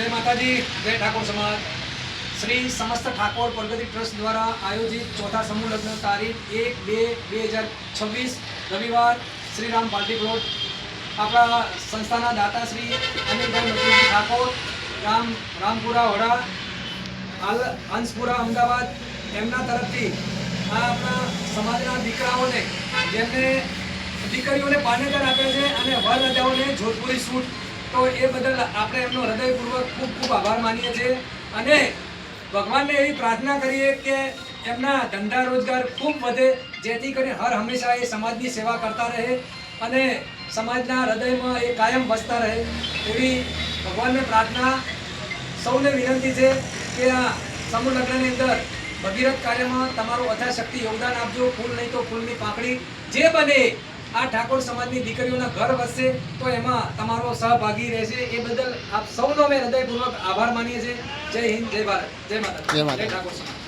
જય માતાજી, જય ઠાકોર સમાજ. શ્રી સમસ્ત ઠાકોર પ્રગતિ ટ્રસ્ટ દ્વારા આયોજિત ચોથા સમૂહ લગ્ન તારીખ એક બે બે હજાર છવ્વીસ રવિવાર શ્રીરામ પાર્ટી પ્લોટ. આપણા સંસ્થાના દાતા શ્રી અનિલભાઈ ઠાકોર, રામ રામપુરા વડા હંસપુરા અમદાવાદ. એમના તરફથી આ આપણા સમાજના દીકરાઓને, જેમને દીકરીઓને પાનેતર આપે છે અને વરરાજાઓને જોધપુરી સૂટ તો એ બદલ આપણે એમનો હૃદયપૂર્વક ખૂબ ખૂબ આભાર માનીએ છીએ. અને ભગવાનને એવી પ્રાર્થના કરીએ કે એમના ધંધા રોજગાર ખૂબ વધે, જેથી કરીને હર હંમેશા એ સમાજની સેવા કરતા રહે અને સમાજના હૃદયમાં એ કાયમ વસતા રહે. એવી ભગવાનને પ્રાર્થના સૌને વિનંતી છે કે આ સમૂહ લગ્નની અંદર ભગીરથ કાર્યમાં તમારું અથાશક્તિ યોગદાન આપજો. ફૂલ નહીં તો ફૂલની પાંખડી જે બને આ ઠાકોર સમાજની દીકરીઓના ઘર વસશે તો એમાં તમારો સહભાગી રહેશે. એ બદલ આપ સૌનો અમે હૃદયપૂર્વક આભાર માનીએ છીએ. જય હિન્દ જય ભારત જય માતા જય ઠાકોર સમાજ.